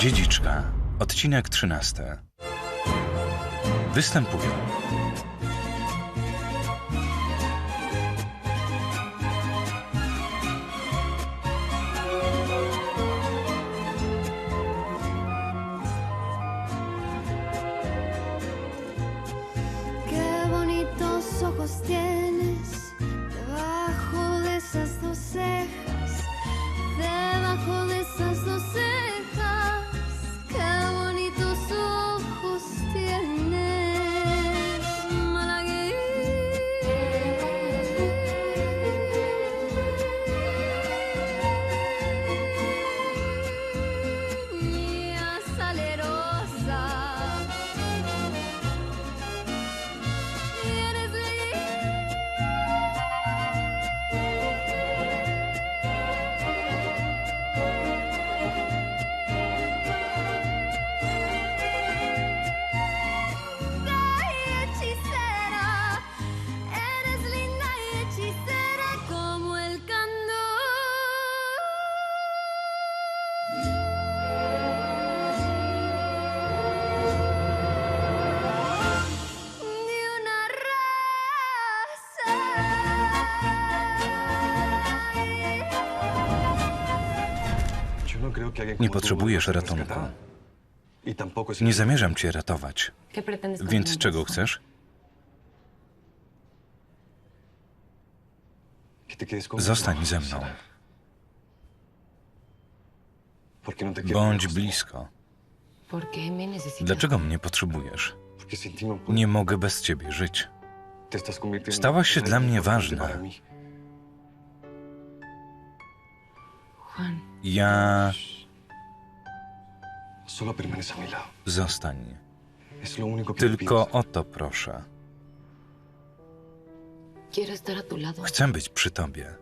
Dziedziczka, odcinek 13. Występują Nie potrzebujesz ratunku. Nie zamierzam cię ratować. Więc czego chcesz? Zostań ze mną. Bądź blisko. Dlaczego mnie potrzebujesz? Nie mogę bez ciebie żyć. Stałaś się dla mnie ważna. Ja. Zostań. Tylko o to proszę. Chcę być przy tobie.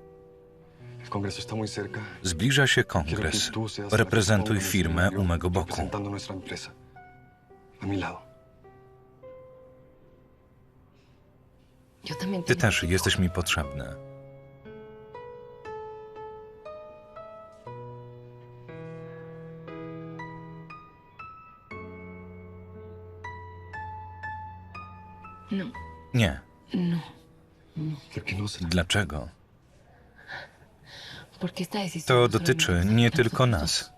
Zbliża się kongres. Reprezentuj firmę u mego boku. Ty też jesteś mi potrzebny. Nie. Dlaczego? To dotyczy nie tylko nas.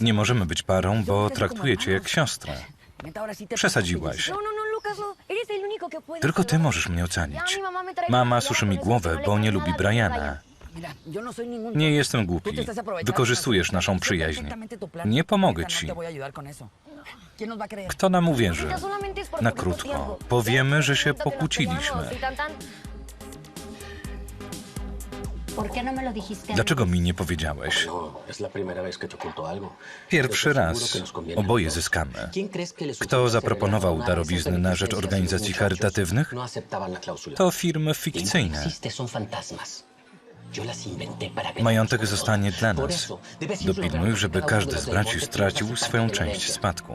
Nie możemy być parą, bo traktuję cię jak siostrę. Przesadziłaś. Tylko ty możesz mnie ocenić. Mama suszy mi głowę, bo nie lubi Briana. Nie jestem głupi. Wykorzystujesz naszą przyjaźń. Nie pomogę ci. Kto nam uwierzy? Na krótko. Powiemy, że się pokłóciliśmy. Dlaczego mi nie powiedziałeś? Pierwszy raz. Oboje zyskamy. Kto zaproponował darowizny na rzecz organizacji charytatywnych? To firmy fikcyjne. Majątek zostanie dla nas. Dopilnuj, żeby każdy z braci stracił swoją część spadku.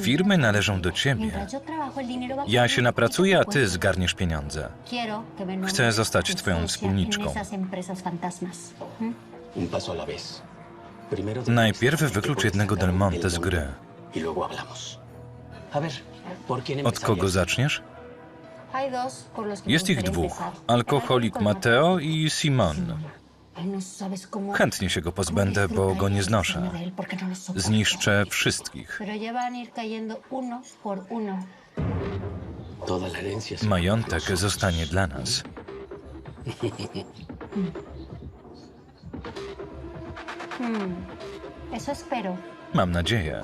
Firmy należą do ciebie. Ja się napracuję, a ty zgarniesz pieniądze. Chcę zostać twoją wspólniczką. Najpierw wyklucz jednego Del Monte z gry. Od kogo zaczniesz? Jest ich dwóch, alkoholik Mateo i Simon. Chętnie się go pozbędę, bo go nie znoszę. Zniszczę wszystkich. Majątek zostanie dla nas. Hmm. Eso espero. Mam nadzieję.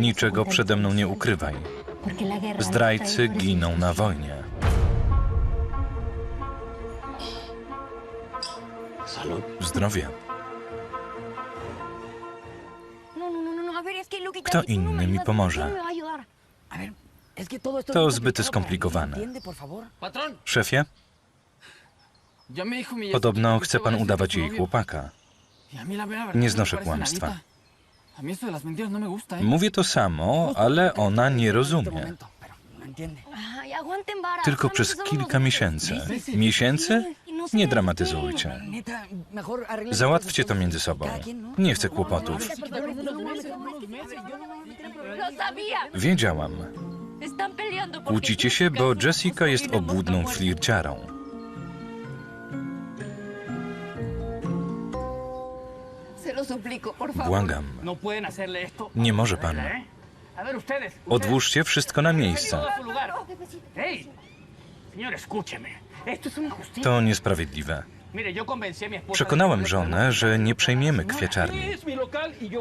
Niczego przede mną nie ukrywaj. Zdrajcy giną na wojnie. Zdrowie. Kto inny mi pomoże? To zbyt skomplikowane. Szefie? Podobno chce pan udawać jej chłopaka. Nie znoszę kłamstwa. Mówię to samo, ale ona nie rozumie. Tylko przez kilka miesięcy. Miesięcy? Nie dramatyzujcie. Załatwcie to między sobą. Nie chcę kłopotów. Wiedziałam. Kłócicie się, bo Jessica jest obłudną flirciarą. Błagam. No. Nie może pan. ¿Eh? Odłóżcie wszystko na miejsce. To niesprawiedliwe. Przekonałem que- żonę, że nie przejmiemy kwieciarni.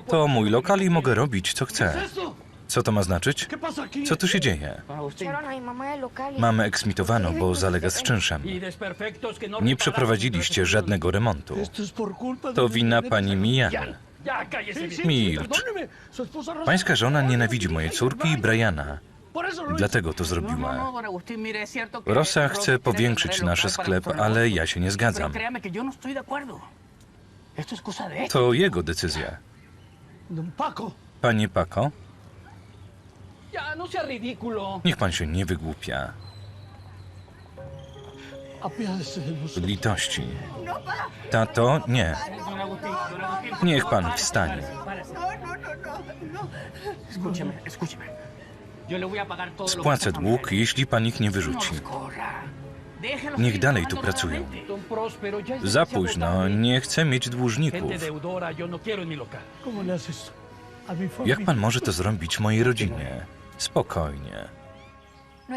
To mój lokal i mogę robić, co chcę. Co to ma znaczyć? Co tu się dzieje? Mamy eksmitowaną, bo zalega z czynszem. Nie przeprowadziliście żadnego remontu. To wina pani Mijany. Milcz. Pańska żona nienawidzi mojej córki i Briana. Dlatego to zrobiła. Rosa chce powiększyć nasz sklep, ale ja się nie zgadzam. To jego decyzja. Don Paco, niech pan się nie wygłupia. nosotros. Litości. Tato, nie. Niech pan wstanie. Spłacę dług, jeśli pan ich nie No wyrzuci. Niech dalej tu pracują. Za późno, nie chcę mieć dłużników. No. Jak pan może to zrobić mojej rodzinie? Spokojnie. No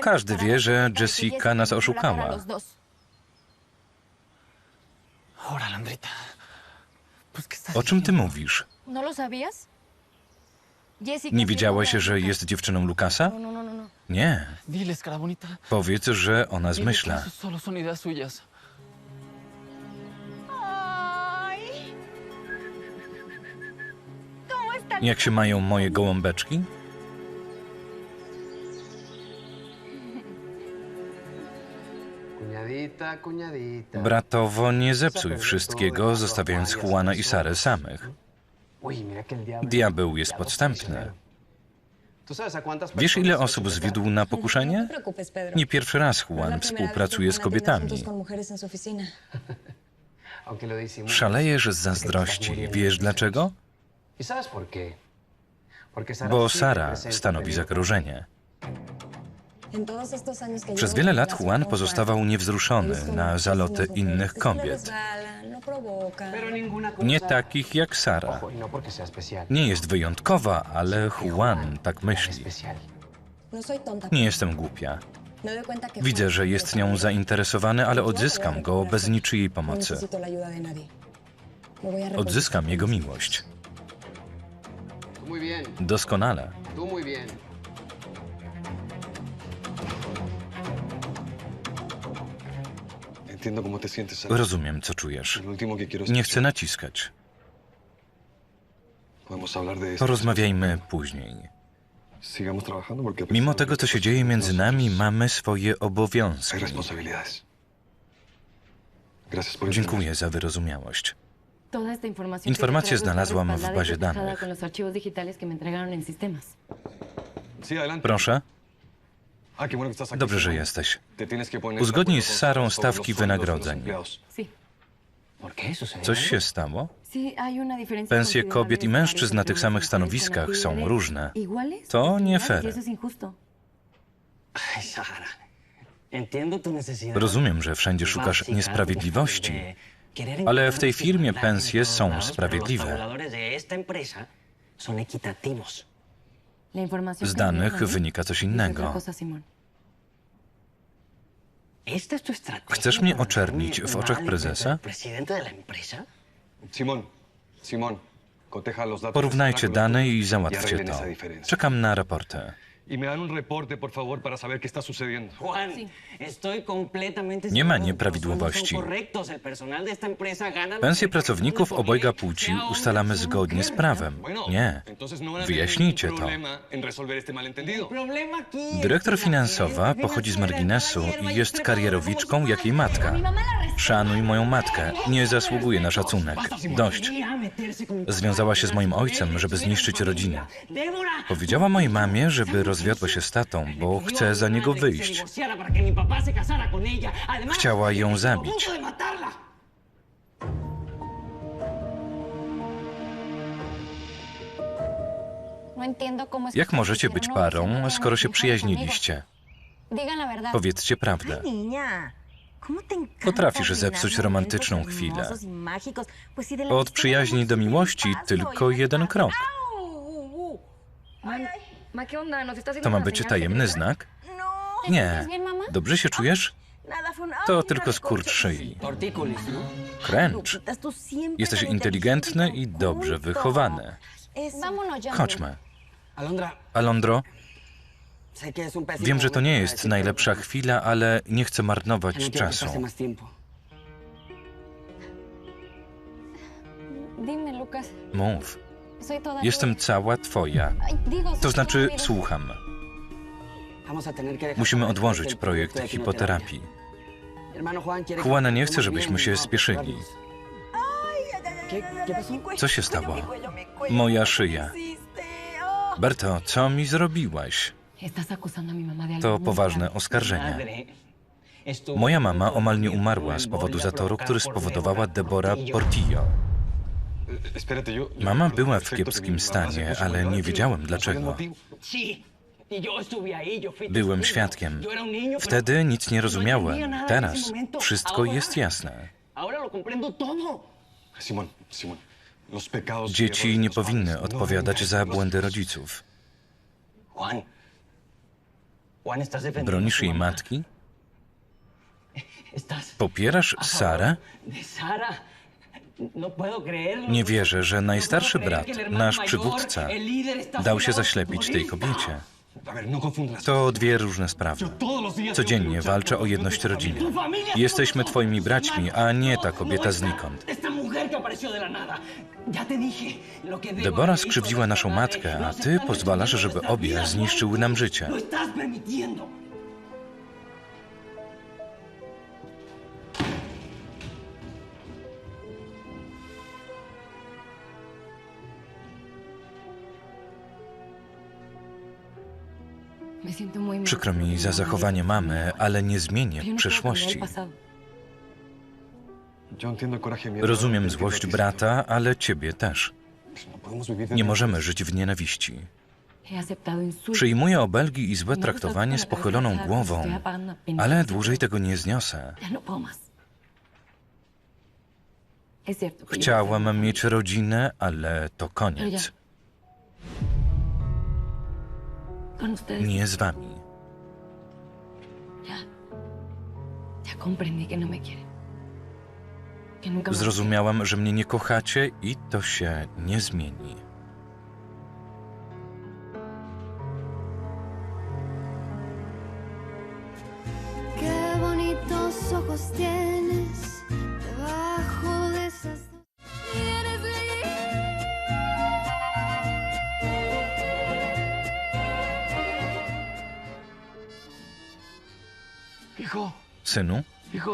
Każdy wie, że Jessica nas oszukała. los dos. Ahora, Landrita. Pues, ¿qué estás O czym ty mówisz? ¿No Nie wiedziałaś, że jest dziewczyną Lukasa? No. Nie. Powiedz, że ona zmyśla. Jak się mają moje gołąbeczki? Bratowo, nie zepsuj wszystkiego, zostawiając Juana i Sarę samych. Diabeł jest podstępny. ¿Tú sabes a cuántas Wiesz, ile osób zwiódł na pokuszenie? Nie pierwszy raz Juan współpracuje z kobietami. Szalejesz z zazdrości. Wiesz dlaczego? ¿Y Bo Sara stanowi zagrożenie. Przez wiele lat Juan pozostawał niewzruszony na zaloty innych kobiet. no. Nie takich jak Sara. Y no. Nie jest wyjątkowa, ale Juan tak myśli. No. Nie jestem głupia. Widzę, że jest nią zainteresowany, ale odzyskam go bez niczyjej pomocy. Odzyskam jego miłość. Doskonale. Rozumiem, co czujesz. Nie chcę naciskać. Porozmawiajmy później. Mimo tego, co się dzieje między nami, mamy swoje obowiązki. Dziękuję za wyrozumiałość. Está znalazłam w y bazie danych. Proszę, Ah, qué bueno que estás aquí. Dobrze, że jesteś. Uzgodnij z Sarą stawki wynagrodzeń. Coś się stało? Pensje kobiet i mężczyzn na tych samych y stanowiskach są różne. To nie fair. y necesidad. Rozumiem, że wszędzie szukasz niesprawiedliwości, ale w tej firmie pensje są sprawiedliwe. Z danych mí wynika coś innego. cosa, Simón. ¿Esta es tu estrategia Chcesz mnie oczernić w oczach prezesa? Porównajcie dane los i załatwcie to. Czekam na raporty. Y me dan un reporte, por favor, para saber qué está sucediendo. Juan, estoy completamente Nie ma seguro nieprawidłowości. sueldos son correctos. El personal de esta empresa gana lo Pensje que pracowników obojga ley, płci ustalamy zgodnie z prawem. Bueno, Nie. entonces no van a tener Wyjaśnijcie ningún to. problema en resolver este malentendido. Problema aquí Dyrektor es que la finansowa pochodzi z marginesu i jest hierba karierowiczką jak jej matka. Szanuj moją matkę. Nie zasługuje na szacunek. Dość. Związała się z moim ojcem, żeby zniszczyć rodzinę. Powiedziała mojej mamie, żeby roz rozwiodła się z tatą, bo chce za niego wyjść. Chciała ją zabić. Jak możecie być parą, skoro się przyjaźniliście? Powiedzcie prawdę. Potrafisz zepsuć romantyczną chwilę. Od przyjaźni do miłości tylko jeden krok. To ma być tajemny znak? Nie. ¿Estás bien, mamá? Dobrze się czujesz? To tylko skurcz szyi. Kręcz. Jesteś inteligentny i dobrze wychowany. Chodźmy. Alondro, wiem, że to nie jest najlepsza chwila, ale nie chcę marnować no czasu. Mów. Jestem cała twoja. To znaczy, słucham. Musimy odłożyć projekt hipoterapii. Juana nie chce, żebyśmy się spieszyli. prepararnos. ¿Qué, ¿Qué pasó? Co się stało? Moja szyja. Berto, co mi zrobiłaś? To poważne oskarżenie. Moja mama omal nie umarła z powodu zatoru, który spowodowała Deborah Portillo. Mama była w kiepskim stanie, ale nie wiedziałem No dlaczego. motivo. Byłem świadkiem. Wtedy nic nie rozumiałem. Teraz wszystko jest jasne. Y Dzieci nie powinny no odpowiadać za błędy rodziców. Bronisz jej matki? Popierasz Sarę? Nie wierzę, że najstarszy No puedo brat, nasz przywódca, dał się zaślepić tej kobiecie. No To dwie różne sprawy. Codziennie walczę o jedność rodziny. Jesteśmy twoimi braćmi, a nie ta kobieta znikąd. Debora skrzywdziła naszą matkę, a ty pozwalasz, żeby obie zniszczyły nam życie. Przykro mi za zachowanie mamy, ale nie zmienię przyszłości. Rozumiem złość brata, ale ciebie też. Nie możemy żyć w nienawiści. Przyjmuję obelgi i złe traktowanie z pochyloną głową, ale dłużej tego nie zniosę. Chciałam mieć rodzinę, ale to koniec. Nie z wami. Zrozumiałam, że mnie nie kochacie i to się nie zmieni.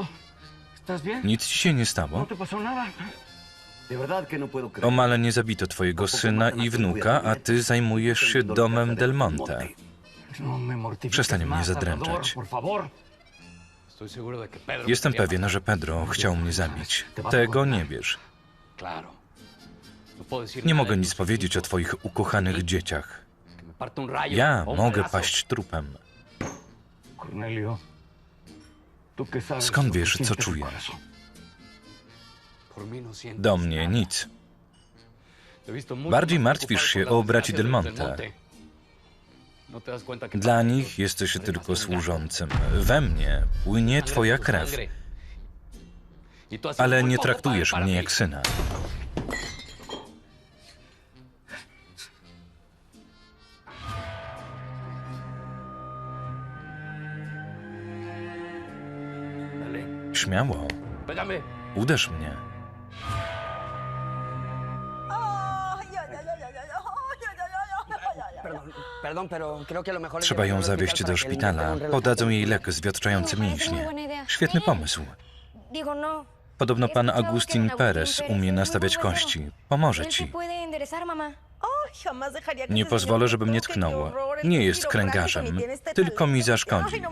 Hijo, ¿estás bien? nic ci się nie ¿No stało? te pasó nada? De verdad que no puedo creer. Omale nie zabito twojego syna i wnuka, a ty zajmujesz się domem Del Monte. No me mortifiques Przestań mnie más, zadręczać. Salvador, por favor. Jestem pewien, że Pedro chciał mnie zabić. Tego nie wiesz. Nie mogę nic powiedzieć o twoich ukochanych dzieciach. Ja mogę paść trupem. Cornelio, ¿tú qué sabes Skąd wiesz, co czuję? Do mnie nic. Bardziej martwisz się o braci Del Monte. Dla nich jesteś tylko służącym. We mnie płynie twoja krew, ale nie traktujesz mnie jak syna. Śmiało. Uderz mnie. Trzeba ją al zawieźć do szpitala. Podadzą jej lek zwiotczający mięśnie. Świetny pomysł. No. Podobno pan Agustin Perez umie nastawiać kości. Pomoże ci. Nie pozwolę, żeby mnie tknął. Nie jest kręgarzem, tylko mi zaszkodzi.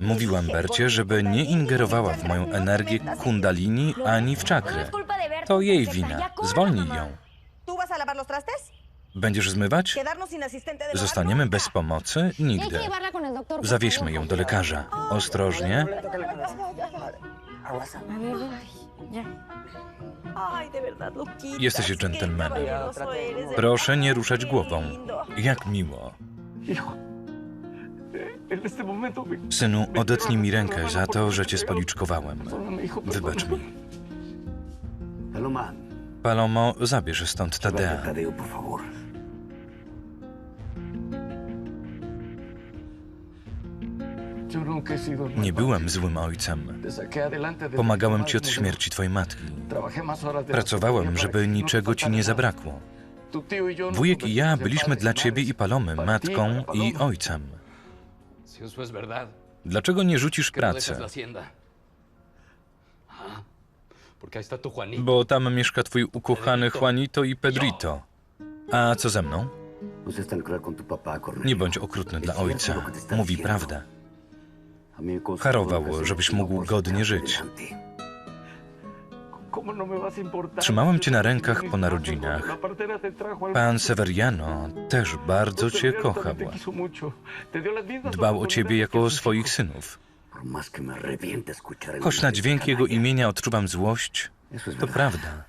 Mówiłam Bercie, żeby nie ingerowała w moją energię kundalini ani w czakry. To jej wina. Zwolnij ją. Będziesz zmywać? Zostaniemy bez pomocy? Y Nigdy. Zawieźmy ją do lekarza. Ostrożnie. Jesteś dżentelmenem. Proszę nie ruszać głową. Jak miło. Synu, odetnij mi rękę za to, że cię spoliczkowałem. Wybacz mi. Palomo, zabierz stąd Tadea. Nie byłem złym ojcem. Pomagałem ci od śmierci twojej matki. Pracowałem, żeby niczego ci nie zabrakło. Wujek i ja byliśmy dla ciebie i Palomy matką i ojcem. Dlaczego nie rzucisz ¿por qué no pracy? Ah. Bo tam mieszka twój ukochany Juanito i Pedrito. A co ze mną? Nie bądź okrutny dla ojca. Mówi prawdę. Harował, żebyś mógł godnie żyć. Trzymałem cię na rękach po narodzinach. Pan. Severiano też bardzo cię mismas Dbał o ciebie jako o swoich synów. Choć na dźwięk jego imienia odczuwam złość, to prawda.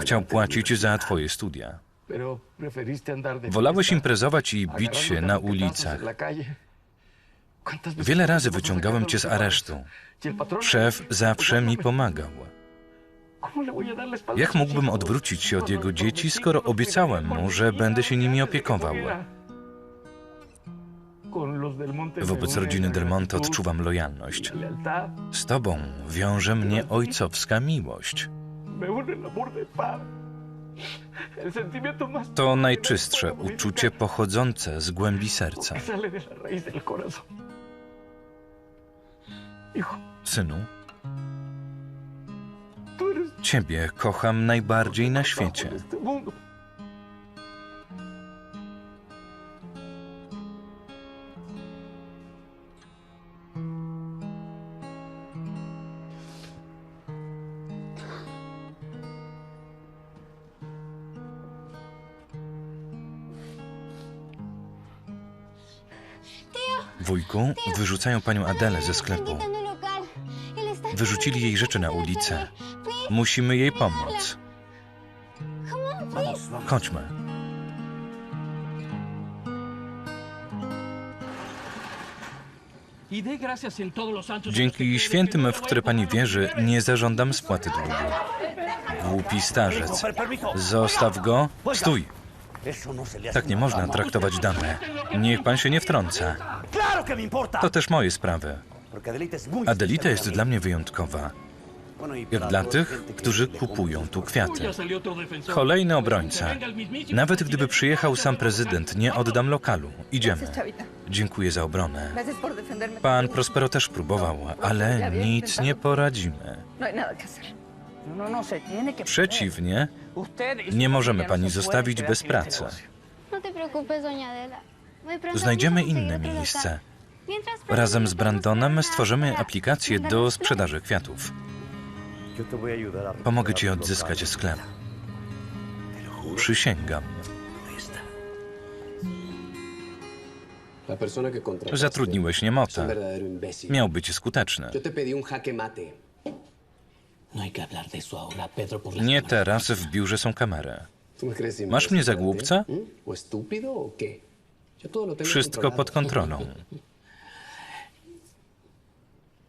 Chciał płacić za twoje studia. Wolałeś imprezować i bić się na ulicach. en la calle. ¿Cuántas veces Wiele razy wyciągałem cię z aresztu. Szef zawsze mi pomagał. ¿Cómo le voy a dar la espalda Jak mógłbym odwrócić się od jego dzieci, skoro obiecałem mu, że będę się nimi opiekował? Wobec rodziny Del Monte odczuwam lojalność. Z tobą wiąże mnie ojcowska miłość. To najczystsze uczucie pochodzące z głębi serca. Synu, ciebie kocham najbardziej na świecie. Wujku, wyrzucają panią Adelę ze sklepu. Wyrzucili jej rzeczy na ulicę. Musimy jej pomóc. Chodźmy. Dzięki świętym, w które pani wierzy, nie zażądam spłaty długu. Głupi starzec. Zostaw go. Stój. Tak nie można traktować damy. Niech pan się nie wtrąca. To też moje sprawy. Adelita jest dla mnie wyjątkowa. Y Jak dla tych, którzy kupują tu kwiaty. Kolejny obrońca. Nawet gdyby przyjechał sam prezydent, nie oddam lokalu. Idziemy. Dziękuję za obronę. Pan Prospero też próbował, ale nic nie poradzimy. No. No, no, Przeciwnie, y nie możemy no pani zostawić bez pracy. No Znajdziemy inne miejsce. Razem z Brandonem stworzymy aplikację do sprzedaży kwiatów. Pomogę ci odzyskać sklep. Przysięgam. Zatrudniłeś imbécil. Miał być skuteczny. No Nie teraz, w biurze są kamery. ¿Tú me crees Masz mnie za głupca? ¿Mm? Wszystko pod kontrolą. Te recomiendo que te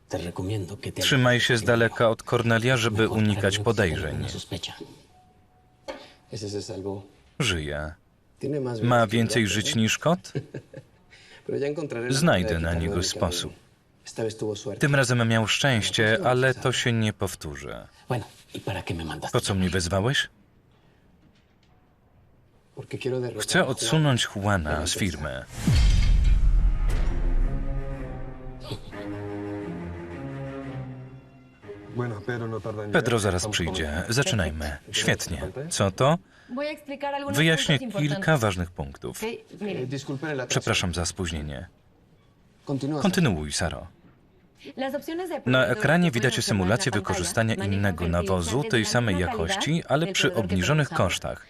Trzymaj się z daleka od Cornelia, żeby unikać no podejrzeń. Żyje. Ma więcej żyć ¿eh? niż kot? Znajdę na niego sposób. Tym razem miał szczęście, ale to się nie powtórzy. ¿y? Po co mnie wezwałeś? Chcę odsunąć Juana z firmy. Pedro zaraz przyjdzie. Zaczynajmy. Świetnie. Co to? Wyjaśnię kilka ważnych punktów. Przepraszam za spóźnienie. Kontynuuj, Saro. Na ekranie widać symulację wykorzystania innego nawozu tej samej jakości, ale przy obniżonych kosztach.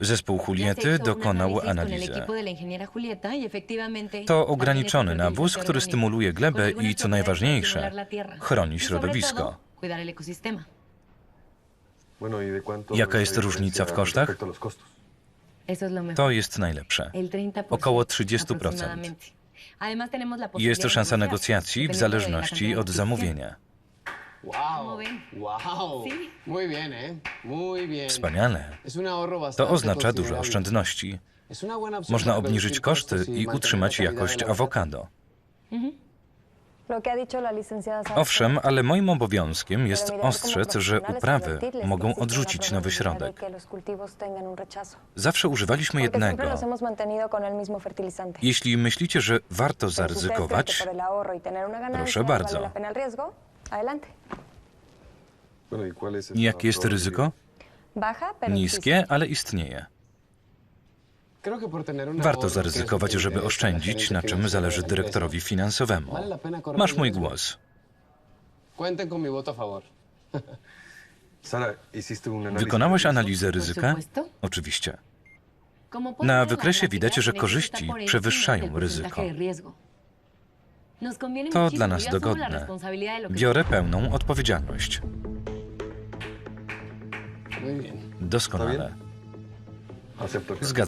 Zespół Juliety dokonał analizy. To ograniczony nawóz, który stymuluje glebę i, co najważniejsze, chroni Y środowisko. ¿y Jaka es jest różnica w kosztach? To jest najlepsze. El 30%, Około 30%. aproximadamente. Además, tenemos la Jest to szansa negocjacji w zależności od zamówienia. Wow. Sí. Muy bien, ¿eh? Muy bien. Wspaniale. To oznacza dużo oszczędności. Można obniżyć koszty y i utrzymać jakość awokado. Owszem, ale moim obowiązkiem jest ostrzec, że uprawy mogą odrzucić nowy środek. Zawsze używaliśmy jednego. Jeśli myślicie, że warto zaryzykować, y Proszę bardzo. Adelante. Bueno, ¿y cuál es esa jakie jest ryzyko? Baja, pero Niskie, ale istnieje. Warto zaryzykować, żeby oszczędzić, na czym zależy dyrektorowi finansowemu. Masz mój głos. Cuenten con mi voto a favor. Sara, ¿hiciste un análisis? Wykonałaś analizę ryzyka? Oczywiście. Na wykresie widać, że korzyści przewyższają ryzyko. To dla nas asumo la dogodne. Biorę pełną odpowiedzialność. Doskonale. Zgadzam